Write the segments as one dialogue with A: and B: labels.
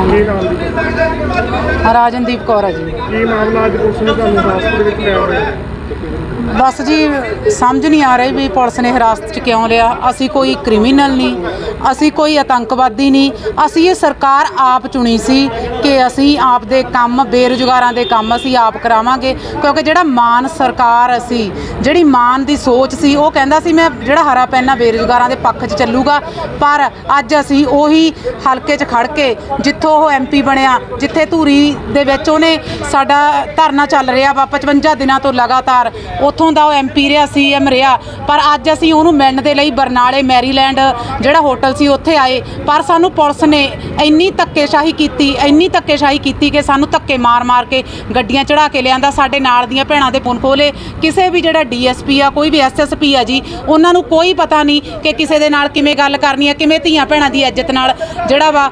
A: ਕੀ ਨਾਮ ਦੀ
B: ਰਾਜਨਦੀਪ ਕੌਰ ਹੈ ਜੀ।
A: ਕੀ ਮਾਮਲਾ ਅੱਜ ਪੁਲਿਸ ਨੇ ਤੁਹਾਨੂੰ ਹਿਰਾਸਤ ਦੇ ਵਿੱਚ ਲਿਆ ਹੋਇਆ
B: ਬਸ ਜੀ, ਸਮਝ ਨਹੀਂ ਆ ਰਹੀ ਵੀ ਪੁਲਿਸ ਨੇ ਹਿਰਾਸਤ 'ਚ ਕਿਉਂ ਲਿਆ। ਅਸੀਂ ਕੋਈ ਕ੍ਰਿਮੀਨਲ ਨਹੀਂ, ਅਸੀਂ ਕੋਈ ਆਤੰਕਵਾਦੀ ਨਹੀਂ। ਅਸੀਂ ਇਹ ਸਰਕਾਰ ਆਪ ਚੁਣੀ ਸੀ ਕਿ ਅਸੀਂ ਆਪ ਦੇ ਕੰਮ, ਬੇਰੁਜ਼ਗਾਰਾਂ ਦੇ ਕੰਮ ਅਸੀਂ ਆਪ ਕਰਾਵਾਂਗੇ। ਕਿਉਂਕਿ ਜਿਹੜਾ ਮਾਨ ਸਰਕਾਰ ਅਸੀਂ ਜਿਹੜੀ ਮਾਨ ਦੀ ਸੋਚ ਸੀ, ਉਹ ਕਹਿੰਦਾ ਸੀ, ਮੈਂ ਜਿਹੜਾ ਹਰਾ ਪੈਨਾ ਬੇਰੁਜ਼ਗਾਰਾਂ ਦੇ ਪੱਖ 'ਚ ਚੱਲੂਗਾ। ਪਰ ਅੱਜ ਅਸੀਂ ਉਹੀ ਹਲਕੇ 'ਚ ਖੜ ਕੇ ਜਿੱਥੋਂ ਉਹ ਐਮਪੀ ਬਣਿਆ, ਜਿੱਥੇ ਧੂਰੀ ਦੇ ਵਿੱਚ ਉਹਨੇ ਸਾਡਾ ਧਰਨਾ ਚੱਲ ਰਿਹਾ ਵਾ 55 ਦਿਨਾਂ ਤੋਂ ਲਗਾਤਾਰ ਉੱਥੋਂ ਦਾ ਉਹ ਐਮਪੀ ਰਿਹਾ ਸੀਐਮ ਰਿਹਾ। ਪਰ ਅੱਜ ਅਸੀਂ ਉਹਨੂੰ ਮਿਲਣ ਦੇ ਲਈ ਬਰਨਾਲੇ, ਮੈਰੀਲੈਂਡ ਜਿਹੜਾ ਹੋਟਲ ਸੀ, ਉੱਥੇ ਆਏ। ਪਰ ਸਾਨੂੰ ਪੁਲਿਸ ਨੇ ਇੰਨੀ ਧੱਕੇਸ਼ਾਹੀ ਕੀਤੀ, ਇੰਨੀ ਧੱਕੇਸ਼ਾਹੀ ਕੀਤੀ ਕਿ ਸਾਨੂੰ ਧੱਕੇ ਮਾਰ-ਮਾਰ ਕੇ ਗੱਡੀਆਂ ਚੜਾ ਕੇ ਲਿਆਂਦਾ। ਸਾਡੇ ਨਾਲ ਦੀਆਂ ਭੈਣਾਂ ਦੇ ਪੁੰਨ ਖੋਲੇ ਕਿਸੇ ਵੀ ਜਿਹੜਾ ਡੀਐਸਪੀ ਆ, ਕੋਈ ਵੀ ਐਸਐਸਪੀ ਆ ਜੀ, ਉਹਨਾਂ ਨੂੰ ਕੋਈ ਪਤਾ ਨਹੀਂ ਕਿ ਕਿਸੇ ਦੇ ਨਾਲ ਕਿਵੇਂ ਗੱਲ ਕਰਨੀ ਹੈ ਕਿਵੇਂ ਧੀਆਂ ਭੈਣਾਂ ਦੀ ਇੱਜ਼ਤ ਨਾਲ ਜਿਹੜਾ ਵਾ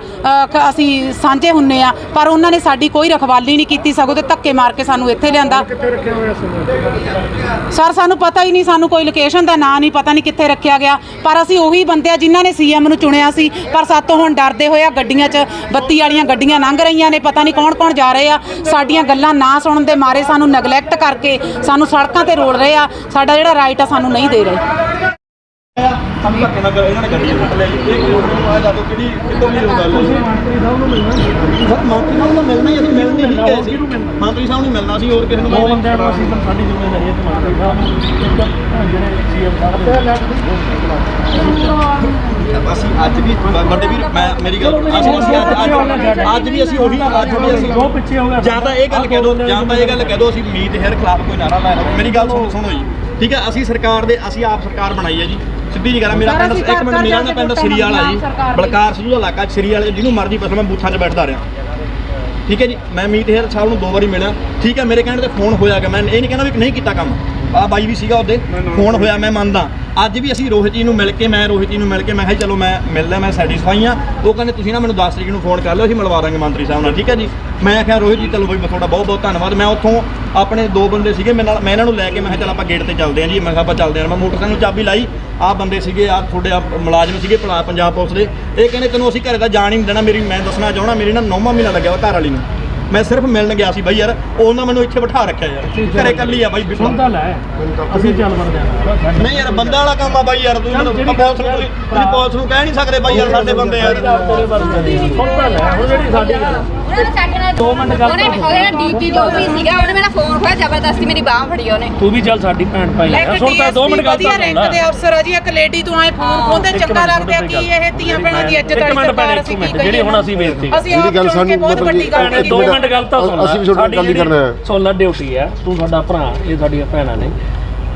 B: ਅਸੀਂ ਸਾਂਝੇ ਹੁੰਨੇ ਆ। ਪਰ ਉਹਨਾਂ ਨੇ ਸਾਡੀ ਕੋਈ ਰਖਵਾਲੀ ਨਹੀਂ ਕੀਤੀ, ਸਗੋਂ ਤੇ ਧੱਕੇ ਮਾਰ ਕੇ ਸਾਨੂੰ ਇੱਥੇ ਲਿਆਂਦਾ। ਸਰ, ਸਾਨੂੰ ਪਤਾ ਹੀ ਨਹੀਂ, ਸਾਨੂੰ ਕੋਈ ਲੋਕੇਸ਼ਨ ਦਾ ਨਾਂ ਨਹੀਂ, ਪਤਾ ਨਹੀਂ ਕਿੱਥੇ ਰੱਖਿਆ ਗਿਆ। ਪਰ ਅਸੀਂ ਉਹੀ ਬੰਦੇ ਆ ਜਿਨ੍ਹਾਂ ਨੇ ਸੀਐਮ ਨੂੰ ਚੁਣਿਆ ਸੀ। ਪਰ ਸਾਤੋਂ ਹੁਣ ਡਰਦੇ ਹੋਏ ਆ ਗੱਡੀਆਂ 'ਚ ਬੱਤੀ ਵਾਲੀਆਂ ਗੱਡੀਆਂ ਲੰਘ ਰਹੀਆਂ ਨੇ, ਪਤਾ ਨਹੀਂ ਕੌਣ ਕੌਣ ਜਾ ਰਹੇ ਆ। ਸਾਡੀਆਂ ਗੱਲਾਂ ਨਾ ਸੁਣਨ ਦੇ ਮਾਰੇ ਸਾਨੂੰ ਨਗਲੈਕਟ ਕਰਕੇ ਸਾਨੂੰ ਸੜਕਾਂ ਤੇ ਰੋਲ ਰਹੇ ਆ। ਸਾਡਾ ਜਿਹੜਾ ਰਾਈਟ ਆ ਸਾਨੂੰ ਨਹੀਂ ਦੇ ਰਹੇ।
C: ਸਾਨੂੰ ਧੱਕੇ ਨਾਲ ਇਹਨਾਂ ਨੇ ਗੱਡੀ ਕੱਟ ਲਿਆ ਜੀ। ਇਹ ਕਿਉਂ ਆ ਜਾ ਦੋ ਕਿਹੜੀ ਕਿੱਥੋਂ ਦੀ ਗੱਲ ਹੈ
A: ਮੰਤਰੀ ਸਾਹਿਬ ਨੂੰ ਮਿਲਣਾ
C: ਸਰ ਮੰਤਰੀ ਸਾਹਿਬ ਨੂੰ ਮਿਲਣਾ ਹੀ ਅਸੀਂ ਮਿਲਣ ਹੀ ਗਏ ਸੀ ਮੰਤਰੀ ਸਾਹਿਬ ਨੂੰ ਮਿਲਣਾ ਸੀ ਹੋਰ ਕਿਸੇ ਨੂੰ
A: ਦੋ
C: ਮਿਲਣਾ
A: ਬੰਦਿਆਂ ਨੂੰ ਅਸੀਂ ਸਾਡੀ ਜ਼ਿੰਮੇਵਾਰੀ ਹੈ ਕਿ ਮੰਤਰੀ ਸਾਹਿਬ ਨੂੰ ਇੱਕ ਜਿਹੜੇ ਸੀਐਮ ਸਾਹਿਬ
C: ਅਸੀਂ ਅੱਜ ਵੀ ਵੱਡੇ ਵੀਰ ਮੈਂ ਮੇਰੀ ਗੱਲ ਅਸੀਂ ਅੱਜ ਅੱਜ ਅੱਜ ਵੀ ਅਸੀਂ ਉਹੀ ਅੱਜ ਵੀ ਅਸੀਂ
A: ਦੋ ਪਿੱਛੇ ਹੋ ਗਿਆ।
C: ਜਾਂ ਤਾਂ ਇਹ ਗੱਲ ਕਹਿ ਦੋ ਜਾਂ ਤਾਂ ਇਹ ਗੱਲ ਕਹਿ ਦੋ ਅਸੀਂ ਮੀਤ ਹੈਰ ਖਿਲਾਫ ਕੋਈ ਨਾਰਾ ਲਾਇਆ। ਮੇਰੀ ਗੱਲ ਸੁਣੋ ਸੁਣੋ ਜੀ। ਠੀਕ ਹੈ ਅਸੀਂ ਸਰਕਾਰ ਦੇ ਅਸੀਂ ਆਪ ਸਰਕਾਰ ਬਣਾਈ ਹੈ ਜੀ। ਸਿੱਧੀ ਜੀ ਗੱਲ ਮੇਰਾ
B: ਸਰ,
C: ਪਿੰਡ
B: ਅਸੀਂ
C: ਇੱਕ ਮਿੰਟ
B: ਘਰ
C: ਮੇਰਾ ਨਾ ਪਿੰਡ
B: ਕੇ
C: ਸਰੀ ਵਾਲਾ ਜੀ
B: ਸਰਕਾਰ ਦੀ।
C: ਬਲਕਾਰ ਸਿੱਧੂ ਦਾ ਇਲਾਕਾ ਸਰੀ ਵਾਲੇ ਜਿਹਨੂੰ ਮਰਜ਼ੀ ਪੁੱਛ ਲਓ, ਮੈਂ ਬੂਥਾਂ 'ਚ ਬੈਠਦਾ ਰਿਹਾ। ਠੀਕ ਹੈ ਜੀ ਮੈਂ ਮੀਤ ਹੈਰ ਸਾਹਿਬ ਨੂੰ ਦੋ ਵਾਰੀ ਮਿਲਿਆ। ਠੀਕ ਹੈ ਮੇਰੇ ਕਹਿਣ ਤੇ ਫੋਨ ਹੋਇਆ ਕਿ ਮੈਂ ਇਹ ਨਹੀਂ ਕਹਿੰਦਾ ਵੀ ਨਹੀਂ ਕੀਤਾ ਕੰਮ। ਆ ਬਾਈ ਵੀ ਸੀਗਾ ਉਹਦੇ ਫੋਨ ਹੋਇਆ ਮੈਂ ਮੰਨਦਾ। ਅੱਜ ਵੀ ਅਸੀਂ ਰੋਹਿਤ ਜੀ ਨੂੰ ਮਿਲ ਕੇ ਮੈਂ ਰੋਹਿਤ ਜੀ ਨੂੰ ਮਿਲ ਕੇ ਮੈਂ ਕਿਹਾ ਚਲੋ ਮੈਂ ਮਿਲਦਾ ਮੈਂ ਸੈਟੀਸਫਾਈ ਆ ਉਹ ਕਹਿੰਦੇ ਤੁਸੀਂ ਨਾ ਮੈਨੂੰ 10 ਤਰੀਕ ਨੂੰ ਫੋਨ ਕਰ ਲਿਓ ਅਸੀਂ ਮਿਲਵਾ ਦਾਂਗੇ ਮੰਤਰੀ ਸਾਹਿਬ ਨਾਲ। ਠੀਕ ਹੈ ਜੀ? ਮੈਂ ਕਿਹਾ ਰੋਹਿਤ ਜੀ ਚਲੋ ਬਈ ਤੁਹਾਡਾ ਬਹੁਤ ਬਹੁਤ ਧੰਨਵਾਦ। ਮੈਂ ਉੱਥੋਂ ਆਪਣੇ ਦੋ ਬੰਦੇ ਸੀਗੇ ਮੇਰੇ ਨਾਲ ਮੈਂ ਇਹਨਾਂ ਨੂੰ ਲੈ ਕੇ ਮੈਂ ਕਿਹਾ ਚਲ ਆਪਾਂ ਗੇਟ ਤੇ ਚੱਲਦੇ ਆਂ ਜੀ। ਮੈਂ ਕਿਹਾ ਆਪਾਂ ਚੱਲਦੇ ਆਂ ਮੈਂ ਮੋਟਰਸਾਈਕਲ ਨੂੰ ਚਾਬੀ ਲਾਈ। ਆਹ ਬੰਦੇ ਸੀਗੇ ਆਹ ਤੁਹਾਡੇ ਆਹ ਮੁਲਾਜ਼ਮ ਸੀਗੇ ਪੰਜਾਬ ਪੁਲਿਸ ਦੇ। ਇਹ ਕਹਿੰਦੇ ਤੈਨੂੰ ਅਸੀਂ ਘਰੇ ਦਾ ਜਾਣ ਹੀ ਨਹੀਂ ਦੇਣਾ। ਮੇਰੀ ਮੈਂ ਦੱਸਣਾ ਚਾਹਣਾ ਮੇਰੀ ਨਾ ਨੌਵਾਂ ਮਹੀਨਾ ਲੱਗਿਆ ਵਾ ਘਰ ਵਾਲੀ ਨੂੰ। ਮੈਂ ਸਿਰਫ ਮਿਲਣ ਗਿਆ ਸੀ ਬਾਈ ਯਾਰ ਉਹਨਾਂ ਮੈਨੂੰ ਇੱਥੇ ਬਿਠਾ ਰੱਖਿਆ ਯਾਰ। ਘਰੇ ਕੱਲੀ ਆ ਬਾਈ ਬਿਲਕੁਲ
A: ਸੁਣਦਾ ਲੈ। ਅਸੀਂ ਚੱਲ ਵੜਦੇ ਹਾਂ।
C: ਨਹੀਂ ਯਾਰ ਬੰਦਾ ਵਾਲਾ ਕੰਮ ਆ ਬਾਈ ਯਾਰ ਤੂੰ
A: ਜਿਹੜੀ
C: ਪੁਲਿਸ ਨੂੰ ਤੁਸੀਂ ਤੁਸੀਂ ਪੁਲਿਸ ਨੂੰ ਕਹਿ ਨਹੀਂ ਸਕਦੇ ਬਾਈ ਯਾਰ ਸਾਡੇ ਬੰਦੇ ਯਾਰ।
A: ਸੁਣਦਾ ਲੈ ਹੁਣ ਜਿਹੜੀ ਸਾਡੀ
D: ਉਹਨਾਂ ਨੇ ਸਾਡੇ ਨਾਲ
A: ਦੋ ਮਿੰਟ ਗੱਲ
D: ਉਹਨੇ ਉਹਨੇ ਡੀਟੀ ਜੋ ਵੀ ਸੀਗਾ ਉਹਨੇ ਮੇਰਾ ਫੋਨ ਖੋਇਆ ਜ਼ਬਰਦਸਤੀ ਮੇਰੀ ਬਾਹ ਫੜੀ ਉਹਨੇ।
A: ਤੂੰ ਵੀ ਚੱਲ ਸਾਡੀ ਭੈਣ ਭਾਈ ਆ ਸੁਣਦਾ ਦੋ ਮਿੰਟ ਗੱਲ ਤਾਂ ਸੁਣ
B: ਰੈਂਕ ਦੇ
A: ਲੈ
B: ਅਫਸਰ ਆ ਜੀ ਇੱਕ ਲੇਡੀ ਤੋਂ ਆਏ ਫੋਨ ਖੋਂਦੇ
A: ਇੱਕ
B: ਚੰਗਾ
A: ਮਿੰਟ,
B: ਲੱਗਦਾ
A: ਇੱਕ
B: ਕੀ
A: ਮਿੰਟ
B: ਇਹ ਧੀਆਂ ਭੈਣਾਂ ਦੀ ਇੱਜ਼ਤ
A: ਇੱਕ
B: ਵਾਲੀ
A: ਮਿੰਟ ਭੈਣੇ,
B: ਸਰਕਾਰ
A: ਇੱਕ
B: ਅਸੀਂ ਕੀ
A: ਮਿੰਟ,
B: ਕਹੀਏ
A: ਜਿਹੜੀ ਹੁਣ ਅਸੀਂ ਬੇਨਤੀ
B: ਅਸੀਂ
E: ਜਿਹੜੀ
B: ਆਪ
E: ਗੱਲ
B: ਚੁਣ ਕੇ
E: ਸਾਨੂੰ
B: ਬਹੁਤ
E: ਮਤਲਬ
B: ਵੱਡੀ ਗੱਲ
E: ਕਿ
A: ਭੈਣੇ, ਦੋ
E: ਇੱਕ
A: ਮਿੰਟ ਗੱਲ ਤਾਂ ਸੁਣ ਲੈ।
E: ਅਸੀਂ ਵੀ ਤੁਹਾਡੇ ਨਾਲ ਗੱਲ ਹੀ
A: ਜਿਹੜੀ
E: ਕਰਨਾ ਹੈ।
A: ਸੋਲਾ ਡਿਊਟੀ ਹੈ। ਤੂੰ ਸਾਡਾ ਭਰਾ ਇਹ ਸਾਡੀਆਂ ਭੈਣਾਂ ਨੇ।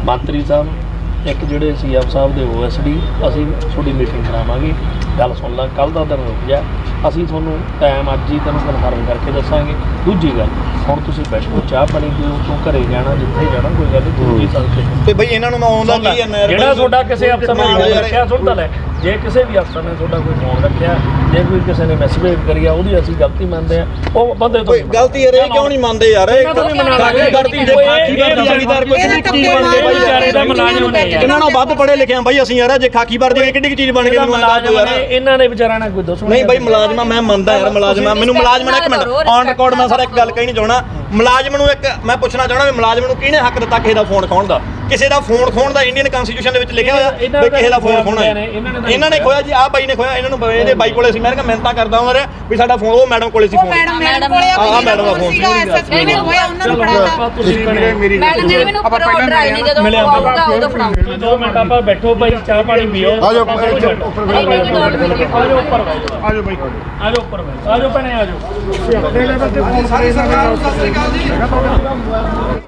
A: ਮੰਤਰੀ ਸਾਹਿਬ ਇੱਕ ਜਿਹੜੇ ਸੀਐਮ ਸਾਹਿਬ ਦੇ ਓਐਸਡੀ ਅਸੀਂ ਤੁਹਾਡੀ ਮੀਟਿੰਗ ਕਰਾਵਾਂਗੇ। ਗੱਲ ਸੁਣ ਲੈ ਕੱਲ ਦਾ ਦਿਨ ਰੁਕ ਜਾ। ਅਸੀਂ ਤੁਹਾਨੂੰ ਟਾਈਮ ਅੱਜ ਹੀ ਤੈਨੂੰ ਕਨਫਰਮ ਕਰਕੇ ਦੱਸਾਂਗੇ। ਦੂਜੀ ਗੱਲ ਹੁਣ ਤੁਸੀਂ ਬੈਠੋ ਚਾਹ ਪਾਣੀ ਪੀਓ ਤੂੰ ਘਰੇ ਜਾਣਾ ਜਿੱਥੇ ਜਾਣਾ ਕੋਈ ਗੱਲ ਨਹੀਂ ਤੂੰ ਜੀ ਸਕਦੇ
C: ਤੇ ਬਈ ਇਹਨਾਂ ਨੂੰ ਮੈਂ ਆਉਂਦਾ ਕੀ ਜਾਂਦਾ ਯਾਰ
A: ਜਿਹੜਾ ਤੁਹਾਡਾ ਕਿਸੇ ਅਫਸਰ ਨੇ ਰੱਖਿਆ ਸੁਣਦਾ ਲੈ। ਜੇ ਕਿਸੇ ਵੀ ਅਫਸਰ ਨੇ ਤੁਹਾਡਾ ਕੋਈ ਫੋਨ ਰੱਖਿਆ ਜੇ ਕੋਈ ਕਿਸੇ ਨੇ ਮੈਸੇਜ ਕਰਿਆ ਉਹਦੀ ਅਸੀਂ ਗਲਤੀ ਮੰਨਦੇ ਆ ਉਹ ਬੰਦੇ ਤੋਂ
C: ਕੋਈ ਗਲਤੀ ਯਾਰ ਇਹ ਕਿਉਂ ਨਹੀਂ ਮੰਨਦੇ ਯਾਰ? ਇਹ
A: ਇਹਨਾਂ ਤੋਂ ਵੀ ਮਨਾ ਲਾਂਗੇ।
C: ਖਾਕੀ ਵਰਦੀ ਦੇ ਖਾਕੀ ਵਰਦੀ ਜਾਗੀਦਾਰ ਕੋਈ
B: ਧੱਕੇ
C: ਬਣ ਗਈ? ਬਾਈ
A: ਵਿਚਾਰੇ ਦਾ ਮੁਲਾਜ਼ਮ ਨੇ
C: ਇਹਨਾਂ ਨਾਲੋਂ ਵੱਧ ਪੜੇ ਲਿਖੇ ਆ ਬਾਈ ਅਸੀਂ ਯਾਰ? ਜੇ ਖਾਕੀ ਵਰਦੀ ਦੀ ਕਿੱਡੀ ਕੁ ਚੀਜ਼ ਬਣ ਗਈ ਮੈਨੂੰ ਦੱਸ
A: ਨੇ
C: ਯਾਰ।
A: ਇਹਨਾਂ ਨੇ ਵਿਚਾਰਿਆਂ ਨਾਲ ਕੋਈ ਦੁਸ਼ਮਣੀ
C: ਨਹੀਂ ਬਾਈ ਮੁਲਾਜ਼ਮਾ ਮੈਂ ਮੰਨਦਾ ਯਾਰ ਮੁਲਾਜ਼ਮਾ। ਮੈਨੂੰ ਮੁਲਾਜ਼ਮ ਨੇ ਇੱਕ ਮਿੰਟ ਔਨ ਰਿਕਾਰਡ ਮੈਂ ਸਾਰਾ ਇੱਕ ਗੱਲ ਕਹਿਣੀ ਚਾਹਣਾ ਮੁਲਾਜ਼ਮ ਨੂੰ ਇੱਕ ਮੈਂ ਪੁੱਛਣਾ ਚਾਹਣਾ ਵੀ ਮੁਲਾਜ਼ਮ ਨੂੰ ਕਿਹਨੇ ਹੱਕ ਦਿੱਤਾ ਕਿਸੇ ਦਾ ਫੋਨ ਖੋਣ ਦਾ? ਕਿਸੇ ਦਾ ਫੋਨ ਖੋਣ ਦਾ ਇੰਡੀਅਨ ਕਨਸਟੀਟਿਊਸ਼ਨ ਦੇ ਵਿੱਚ ਲਿਖਿਆ ਹੋਇਆ ਵੀ ਕਿਸੇ ਦਾ ਫੋਨ ਖੋਣਾ ਹੈ।
A: ਇਹਨਾਂ ਨੇ
C: ਖੋਇਆ ਜੀ ਆਹ ਬਾਈ ਨੇ ਖੋਇਆ ਇਹਨਾਂ ਨੂੰ ਇਹਦੇ ਬਾਈ ਕੋਲੇ ਸੀ ਮੈਂ ਕਿਹਾ ਮਿਹਨਤਾਂ ਕਰਦਾ ਉਹਨਾਂ ਵੀ ਸਾਡਾ ਫੋਨ ਉਹ ਮੈਡਮ ਕੋਲੇ ਸੀ ਫੋਨ
B: ਮੈਡਮ ਮੈਡਮ ਕੋਲੇ ਆ
C: ਮੈਡਮ ਦਾ ਫੋਨ।
B: ਸੀਗਾ ਐਸਐਸਪੀ ਨੇ ਹੋਇਆ ਉਹਨਾਂ ਨੂੰ ਫੜਾਤਾ
A: ਤੁਸੀਂ ਭੈਣੇ,
D: ਮੈਡਮ ਨੇ ਮੈਨੂੰ ਉੱਪਰ ਆਰਡਰ ਆਏ ਨੇ ਜਦੋਂ
A: ਮਿਲਿਆ
D: ਉਹ ਆਊਗਾ ਉਦੋਂ ਫੜਾਉਂਗੀ
A: ਦੋ ਮਿੰਟ ਆਪਾਂ ਬੈਠੋ ਭਾਈ ਚਾਹ ਪਾਣੀ ਪੀਓ।
E: ਆ ਜਾਓ,
A: ਆਪਾਂ
E: ਉੱਪਰ
A: ਛੱਡੋ।
E: ਉੱਪਰ
D: ਨਹੀਂ, ਨਹੀਂ, ਦੌੜ ਮਿਲ ਗਈ।
A: ਆ ਜਾਓ ਉੱਪਰ ਬੈਠੋ।
E: ਆ ਜਾਓ ਬਾਈ।
A: ਆ ਜਾਓ ਉੱਪਰ ਬੈਠੋ। ਆ ਜਾਓ ਭੈਣੇ ਆ ਜਾਓ।
E: ਆਪਣੇ ਲੈਵਲ ਤੇ ਫੋਨ ਸਾਰੀ ਸਰਕਾਰ ਨੂੰ ਸਤਿ ਸ੍ਰੀ ਅਕਾਲ ਜੀ।